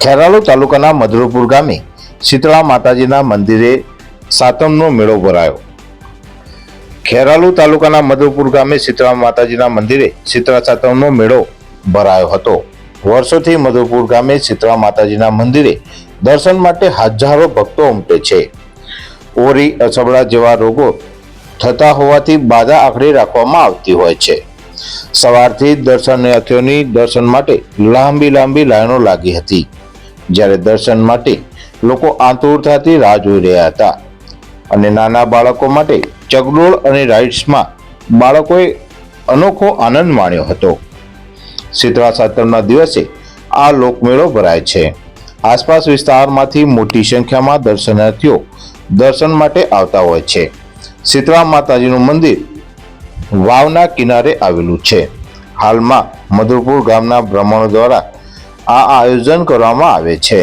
ખેરાલુ તાલુકાના મધુરપુર ગામે શીતળા માતાજીના મંદિરે સાતમનો મેળો ભરાયો. ખેરાલુ તાલુકાના મધુરપુર ગામે શીતળા માતાજીના મંદિરે શીતળા સાતમનો મેળો ભરાયો હતો. વર્ષોથી મધુરપુર ગામે શીતળા માતાજીના મંદિરે દર્શન માટે હજારો ભક્તો ઉમટે છે. ઓરી, અછબડા જેવા રોગો થતા હોવાથી બાધા આખડી રાખવામાં આવતી હોય છે. સવારથી દર્શનાર્થીઓની દર્શન માટે લાંબી લાંબી લાઈનો લાગી હતી. જ્યારે દર્શન માટે લોકો આતુરતાથી રાહ જોઈ રહ્યા હતા. અને નાના બાળકો માટે ચગડોળ અને રાઇડ્સમાં બાળકોએ અનોખો આનંદ માણ્યો હતો. શીતળા સાતમના દિવસે આ લોકમેળો ભરાય છે. આસપાસ વિસ્તારમાંથી મોટી સંખ્યામાં દર્શનાર્થીઓ દર્શન માટે આવતા હોય છે. શીતળા માતાજીનું મંદિર વાવના કિનારે આવેલું છે. હાલમાં મધુરપુર ગામના બ્રાહ્મણો દ્વારા આ આયોજન કરવામાં આવે છે.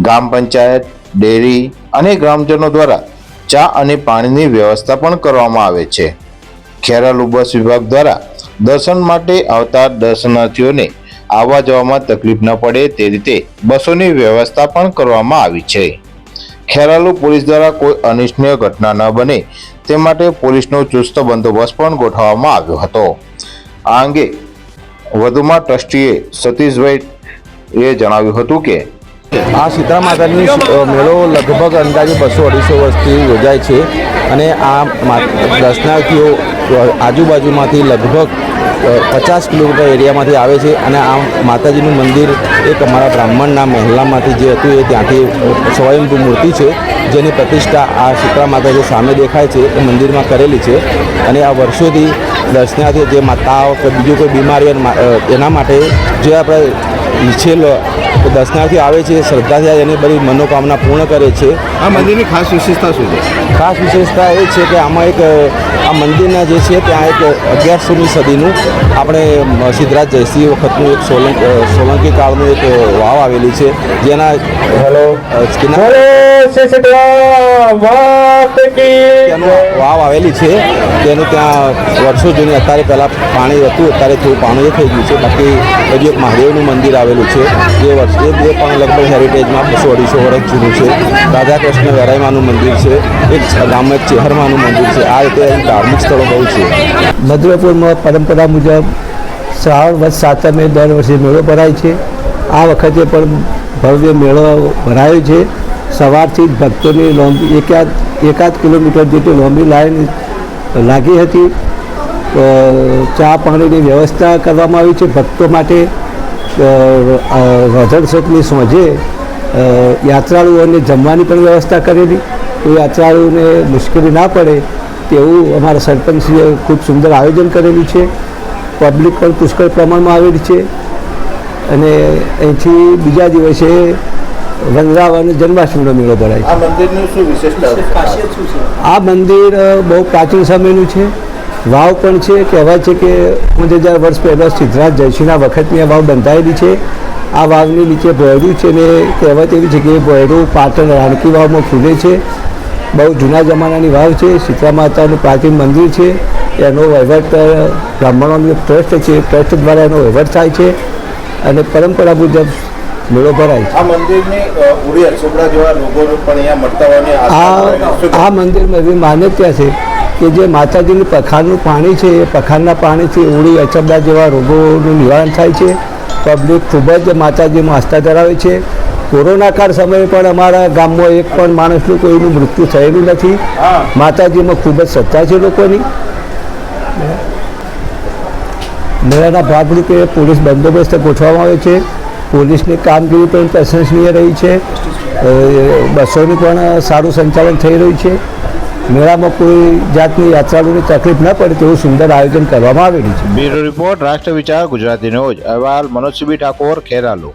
ગ્રામ પંચાયત, ડેરી અને ગ્રામજનો દ્વારા ચા અને પાણીની વ્યવસ્થા પણ કરવામાં આવે છે. ખેરાલુ બસ વિભાગ દ્વારા દર્શન માટે આવતા દર્શનાર્થીઓને આવવા જવામાં તકલીફ ન પડે તે રીતે બસોની વ્યવસ્થા પણ કરવામાં આવી છે. ખેરાલુ પોલીસ દ્વારા કોઈ અનિચ્છનીય ઘટના ન બને તે માટે પોલીસનો ચુસ્ત બંદોબસ્ત પણ ગોઠવવામાં આવ્યો હતો. આ અંગે વધુમાં ટ્રસ્ટીએ સતીશભાઈ એ જણાવ્યું હતું કે આ શીતળા માતાની મેળો લગભગ અંદાજે બસો અઢીસો વર્ષથી યોજાય છે અને આ દર્શનાર્થીઓ આજુબાજુમાંથી લગભગ પચાસ કિલોમીટર એરિયામાંથી આવે છે અને આ માતાજીનું મંદિર એક અમારા બ્રાહ્મણના મહેલામાંથી જે હતું એ ત્યાંથી સ્વયંભૂ મૂર્તિ છે, જેની પ્રતિષ્ઠા આ શીતળા માતા જે સામે દેખાય છે, એ મંદિરમાં કરેલી છે અને આ વર્ષોથી દર્શનાર્થીઓ જે માતાઓ કે બીજું કોઈ બીમારી એના માટે જે આપણે ઈચ્છેલો તો દર્શનાર્થીઓ આવે છે શ્રદ્ધાથી એની બધી મનોકામના પૂર્ણ કરે છે. આ મંદિરની ખાસ વિશેષતા શું છે? ખાસ વિશેષતા એ છે કે આમાં એક આ મંદિરના જે છે ત્યાં એક અગિયારસોમી સદીનું આપણે સિદ્ધરાજ જયસિંહ વખતનું એક સોલંક સોલંકી કાળનું એક વાવ આવેલી છે જેના હેલો. વાવ આવેલી છે તેનું ત્યાં વર્ષો જૂની અત્યારે પહેલાં પાણી હતું અત્યારે થોડું પાણી થઈ ગયું છે બાકી હજી એક મહાદેવનું મંદિર આવેલું છે જે વર્ષ એ બે પણ લગભગ હેરિટેજમાં બસો અઢીસો વર્ષ જૂનું છે. રાધાકૃષ્ણ વેરાઈમાનું મંદિર છે. એક ગામમાં ચેહરમાનું મંદિર છે. આ રીતે ધાર્મિક સ્થળો બહુ છે. મધુરપુરમાં પરંપરા મુજબ શ્રાવણ વધ સાતમે દર વર્ષે મેળો ભરાય છે. આ વખતે પણ ભવ્ય મેળો ભરાયો છે. સવારથી જ ભક્તોની લાંબી એકાદ એકાદ કિલોમીટર જેટલી લાંબી લાઈન લાગી હતી. ચા પાણીની વ્યવસ્થા કરવામાં આવી છે. ભક્તો માટે રધણ શકની સોજે યાત્રાળુઓને જમવાની પણ વ્યવસ્થા કરેલી. તો યાત્રાળુઓને મુશ્કેલી ના પડે તેવું અમારા સરપંચશ્રીએ ખૂબ સુંદર આયોજન કરેલું છે. પબ્લિક પણ પુષ્કળ પ્રમાણમાં આવેલી છે. અને અહીંથી બીજા દિવસે વનરાવ જન્માષ્ટમીનો મેળો ભરાય છે. આ મંદિરની શું વિશેષતા આ મંદિર બહુ પ્રાચીન સમયનું છે. વાવ પણ છે કહેવાય છે કે પાંચ હજાર વર્ષ પહેલાં સિદ્ધરાજ જયસિંહના વખતની આ વાવ બંધાયેલી છે. આ વાવની નીચે ભોયરું છે ને કહેવત એવી છે કે એ ભોયરું પાટણ રાણકી વાવમાં ખુલે છે. બહુ જૂના જમાનાની વાવ છે. સીતા માતાનું પ્રાચીન મંદિર છે. એનો વહીવટ બ્રાહ્મણોનો ટ્રસ્ટ છે. ટ્રસ્ટ દ્વારા એનો વહીવટ થાય છે અને પરંપરા મુજબ મેળો ભરાય છે. આ મંદિરની ઉડી અછબડા જેવા રોગો પણ અહીંયા મળતા હોવાની આ આ મંદિરમાં એવી માન્યતા છે કે જે માતાજીનું પખારનું પાણી છે, એ પખારના પાણીથી ઉડી અચબડા જેવા રોગોનું નિવારણ થાય છે. પબ્લિક ખૂબ જ માતાજીમાં આસ્થા ધરાવે છે. કોરોના કાળ સમયે પણ અમારા ગામમાં એક પણ માણસનું કોઈનું મૃત્યુ થયેલું નથી. માતાજીમાં ખૂબ જ શ્રદ્ધા છે લોકોની. મેળાના ભાગરૂપે પોલીસ બંદોબસ્ત ગોઠવવામાં આવ્યો છે. પોલીસની કામગીરી પણ પ્રશંસનીય રહી છે. બસોનું પણ સારું સંચાલન થઈ રહ્યું છે. મેળામાં કોઈ જાતની યાત્રાળુની તકલીફ ન પડે તેવું સુંદર આયોજન કરવામાં આવેલું છે. બ્યુરો રિપોર્ટ રાષ્ટ્ર વિચાર ગુજરાતી ન્યૂઝ. અહેવાલ મનોજ સિબી ઠાકોર, ખેરાલુ.